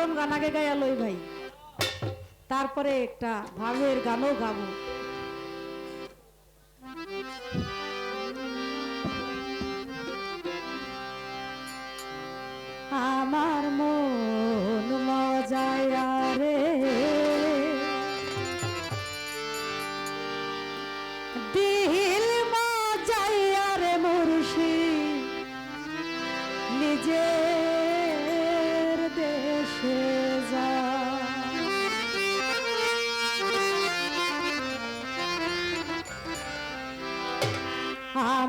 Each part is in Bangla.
গরম গান আগে গায়া লই ভাই। তারপরে একটা ভাবের গানও গাবো। আমার মন মজায় রে দিল মজাইয়া রে মুর্শি নিজের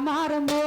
আমার মন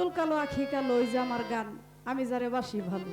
চুল কালো আখি কালো ওই যে আমার গান। আমি যারে বাসি ভালো।